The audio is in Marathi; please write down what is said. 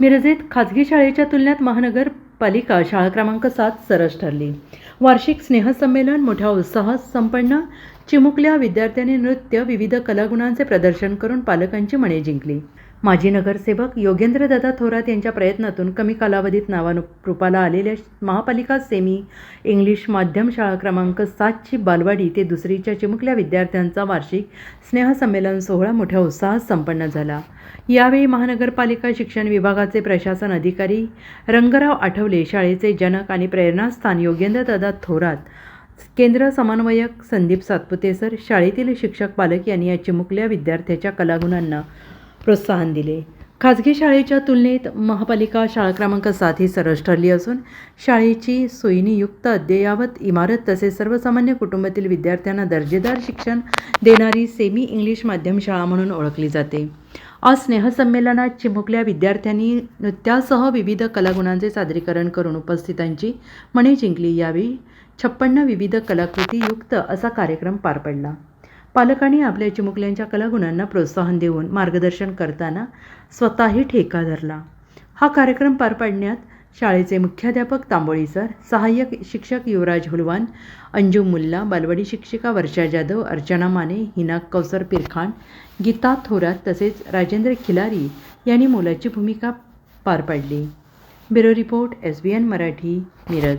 मिरजेत खाजगी शाळेच्या तुलनेत महानगरपालिका शाळा क्रमांक सात सरस ठरली. वार्षिक स्नेहसंमेलन मोठ्या उत्साहात संपन्न. चिमुकल्या विद्यार्थ्यांनी नृत्य विविध कलागुणांचे प्रदर्शन करून पालकांची मने जिंकली. माजी नगरसेवक योगेंद्रदादा थोरात यांच्या प्रयत्नातून कमी कालावधीत नावारूपाला आलेल्या महापालिका सेमी इंग्लिश माध्यम शाळा क्रमांक सातची बालवाडी ते दुसरीच्या चिमुकल्या विद्यार्थ्यांचा वार्षिक स्नेहसंमेलन सोहळा मोठ्या उत्साहात संपन्न झाला. यावेळी महानगरपालिका शिक्षण विभागाचे प्रशासन अधिकारी रंगराव आठवले शाळेचे जनक आणि प्रेरणास्थान योगेंद्रदादा थोरात केंद्र समन्वयक संदीप सातपुते सर शाळेतील शिक्षक पालक यांनी या चिमुकल्या विद्यार्थ्याच्या कलागुणांना प्रोत्साहन दिले. खाजगी शाळेच्या तुलनेत महापालिका शाळा क्रमांक सात ही सरस ठरली असून शाळेची सोयीनीयुक्त अद्ययावत इमारत तसेच सर्वसामान्य कुटुंबातील विद्यार्थ्यांना दर्जेदार शिक्षण देणारी सेमी इंग्लिश माध्यम शाळा म्हणून ओळखली जाते. आज स्नेहसंमेलनात चिमुकल्या विद्यार्थ्यांनी नृत्यासह विविध कलागुणांचे सादरीकरण करून उपस्थितांची मणे जिंकली. यावेळी छप्पन्न विविध कलाकृतीयुक्त असा कार्यक्रम पार पडला. पालकांनी आपल्या चिमुकल्यांच्या कलागुणांना प्रोत्साहन देऊन मार्गदर्शन करताना स्वतःही ठेका धरला. हा कार्यक्रम पार पाडण्यात शाळेचे मुख्याध्यापक तांबोळी सर सहाय्यक शिक्षक युवराज हुलवान अंजू मुल्ला बालवाडी शिक्षिका वर्षा जाधव अर्चना माने हिना कौसर पिरखान गीता थोरात तसेच राजेंद्र खिलारी यांनी मोलाची भूमिका पार पाडली. Bureau report S B N Marathi Miraj.